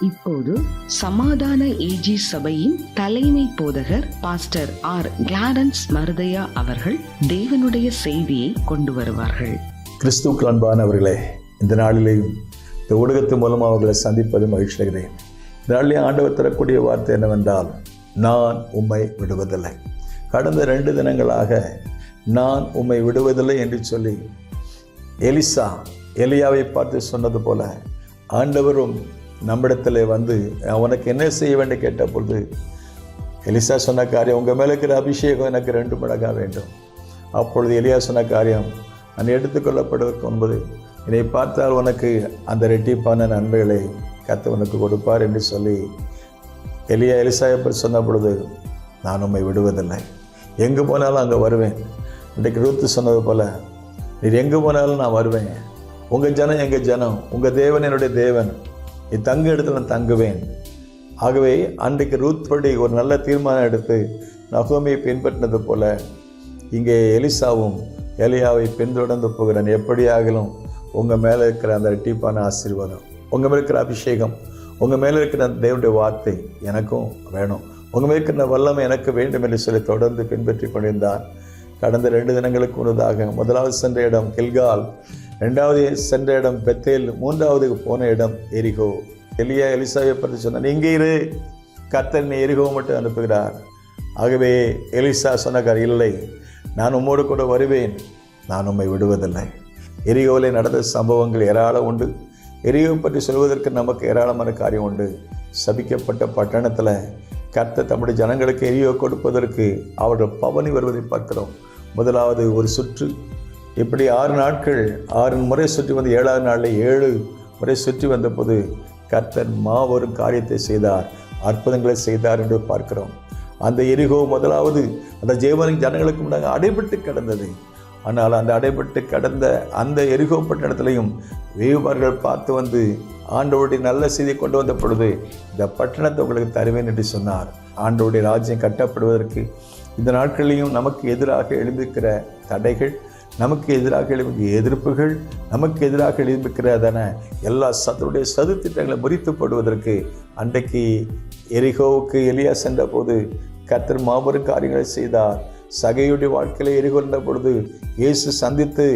இப்போது சமாதான ஏஜி சபையின் தலைமை போதகர் பாஸ்டர் ஆர் கிளாரன்ஸ் மருதையா அவர்கள் தேவனுடைய செய்தியை கொண்டு வருவார்கள். கிறிஸ்து அன்பானவர்களே இந்த நாளிலேயும் இந்த ஊடகத்து மூலம் அவர்களை சந்திப்பது மகிழ்ச்சி அடைகிறேன். இந்த நாளிலே ஆண்டவர் தரக்கூடிய வார்த்தை என்னவென்றால் நான் உம்மை விடுவதில்லை. கடந்த ரெண்டு தினங்களாக நான் உம்மை விடுவதில்லை என்று சொல்லி எலிசா எலியாவை பார்த்து சொன்னது போல ஆண்டவரும் நம்மிடத்தில் வந்து அவனுக்கு என்ன செய்ய வேண்டும் கேட்ட பொழுது எலிசா சொன்ன காரியம் உங்கள் மேலே இருக்கிற அபிஷேகம் எனக்கு ரெண்டு மடங்காக வேண்டும். அப்பொழுது எலியா சொன்ன காரியம் நான் எடுத்துக்கொள்ளப்படுவதற்கு முன்பது என்னை பார்த்தால் உனக்கு அந்த ரெட்டிப்பான நன்மைகளை கத்தவனுக்கு கொடுப்பார் என்று சொல்லி எலியா எலிசாயை பற்றி சொன்ன பொழுது நான் உண்மை விடுவதில்லை. எங்கே போனாலும் அங்கே வருவேன். இன்றைக்கு ரூத்து சொன்னது போல் நீர் எங்கே போனாலும் நான் வருவேன். உங்கள் ஜனம் எங்கள் ஜனம்? உங்கள் தேவன் என்னுடைய தேவன். நீ தங்க இடத்துல நான் தங்குவேன். ஆகவே அன்றைக்கு ரூத் படி ஒரு நல்ல தீர்மானம் எடுத்து நகோமியை பின்பற்றினது போல இங்கே எலிசாவும் எலியாவை பின்தொடர்ந்து போகிறேன். எப்படியாகலும் உங்கள் மேலே இருக்கிற அந்த ரெட்டிப்பான ஆசீர்வாதம் உங்கள் மேலே இருக்கிற அபிஷேகம் உங்கள் மேலே இருக்கிற அந்த தேவனுடைய வார்த்தை எனக்கும் வேணும். உங்கள் மேலே இருக்கிற வல்லமை எனக்கு வேண்டும் என்று சொல்லி தொடர்ந்து பின்பற்றி கொண்டிருந்தார். கடந்த ரெண்டு தினங்களுக்கு முன்னதாக முதலாவது சென்ற இடம் கில்கால் ரெண்டாவது சென்ற இடம் பெத்தேல் மூன்றாவது போன இடம் எரிகோ. எலியா எலிசாவை பற்றி சொன்னார் இங்கே இரு கத்தன் எரிகோ மட்டும் அனுப்புகிறார். ஆகவே எலிசா சொன்னார் இல்லை நான் உம்மோடு கூட வருவேன் நான் உம்மை விடுவதில்லை. எரிகோவில் நடந்த சம்பவங்கள் ஏராளம் உண்டு. எரிகோ பற்றி சொல்வதற்கு நமக்கு ஏராளமான காரியம் உண்டு. சபிக்கப்பட்ட பட்டணத்தில் கர்த்த தம்முடைய ஜனங்களுக்கு எரியோ கொடுப்பதற்கு அவர்கள் பவனி வருவதை பார்க்கிறோம். முதலாவது ஒரு சுற்று. இப்படி ஆறு நாட்கள் ஆறு முறை சுற்றி வந்து ஏழாவது நாளில் ஏழு முறை சுற்றி வந்தபோது கர்த்தர் மாபெரும் காரியத்தை செய்தார் அற்புதங்களை செய்தார் என்று பார்க்கிறோம். அந்த எரிகோ முதலாவது அந்த ஜெயவனின் ஜனங்களுக்கு முன்னாக அடைபட்டு கிடந்தது. ஆனால் அந்த அடைபட்டு கடந்த அந்த எரிகோ பட்டணத்திலையும் வேவுபார்கள் பார்த்து வந்து ஆண்டவருடைய நல்ல செய்தி கொண்டு வந்த பொழுது இந்த பட்டணத்தை உங்களுக்கு தருவேன் என்று சொன்னார். ஆண்டவருடைய ராஜ்யம் கட்டப்படுவதற்கு இந்த நாட்களிலையும் நமக்கு எதிராக எழுந்திருக்கிற தடைகள் நமக்கு எதிராக எழுப்பிய எதிர்ப்புகள் நமக்கு எதிராக எழுப்பிக்கிறதான எல்லா சத்துருடைய சது திட்டங்களை முறித்துப்படுவதற்கு அன்றைக்கு எரிகோவுக்கு எலியா சென்ற போது கத்தர் மாபெரும் காரியங்களை செய்தார். சகையுடைய வாழ்க்கையில எரிகொண்ட பொழுது இயேசு சந்தித்து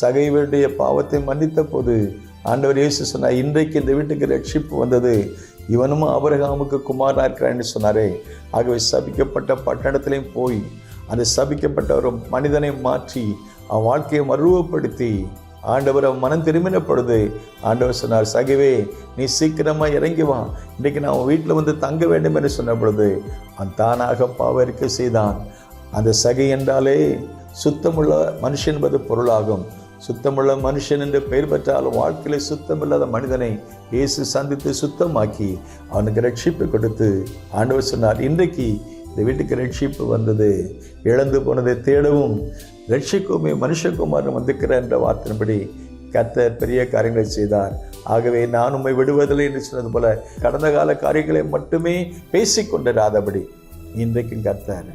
சகைவருடைய பாவத்தை மன்னித்த போது ஆண்டவர் இயேசு சொன்னார் இன்றைக்கு இந்த வீட்டுக்கு ரட்சிப்பு வந்தது. இவனும் ஆபரகாமுக்கு குமாரனா இருக்கிறான்னு சொன்னாரே. ஆகவே சபிக்கப்பட்ட பட்டணத்திலையும் போய் அந்த சபிக்கப்பட்ட ஒரு மனிதனை மாற்றி அவன் வாழ்க்கையை மருவப்படுத்தி ஆண்டவர் அவன் மனம் திரும்பின பொழுது ஆண்டவர் சொன்னார் சகிவே நீ சீக்கிரமா இறங்கி வா. இன்றைக்கு நான் அவன் வீட்டில் வந்து தங்க வேண்டும் என்று சொன்ன பொழுது அவன் தானாக பாவ இருக்க செய்தான். அந்த சகை என்றாலே சுத்தமுள்ள மனுஷன் என்பது பொருளாகும். சுத்தமுள்ள மனுஷன் என்று பெயர் பெற்றாலும் வாழ்க்கையில் சுத்தமில்லாத மனிதனை இயேசு சந்தித்து சுத்தமாக்கி அவனுக்கு ரட்சிப்பு கொடுத்து ஆண்டவர் சொன்னார் இன்றைக்கு இந்த வீட்டுக்கு ரட்சிப்பு வந்தது. இழந்து போனதை தேடவும் ரட்சிக்குமே மனுஷகுமாரன் வந்திருக்கிறார் என்ற வார்த்தையின்படி கர்த்தர் பெரிய காரியங்களை செய்தார். ஆகவே நான் உண்மை விடுவதில்லை என்று சொன்னது போல கடந்த கால காரியங்களை மட்டுமே பேசிக்கொண்டிராதபடி இன்றைக்கும் கர்த்தர்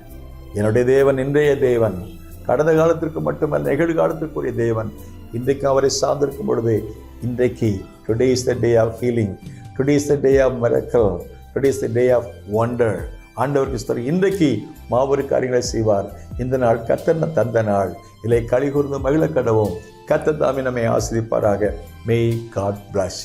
என்னுடைய தேவன் இன்றைய தேவன். கடந்த காலத்திற்கு மட்டுமல்ல நிகழ்காலத்திற்குரிய தேவன். இன்றைக்கு அவரை சார்ந்திருக்கும் பொழுது இன்றைக்கு today is the day of healing today is the day of miracle today is the day of wonder ஆண்டவருக்கு ஸ்தோத்திரம். இன்றைக்கு மாபெரும் காரியங்களை செய்வார். இந்த நாள் கத்தன தந்த நாள். இல்லை கலிகூர்ந்து மகிழ கடவும். கத்த தாமி நம்மை ஆசிரிப்பாராக. மே காட் பிளாஸ்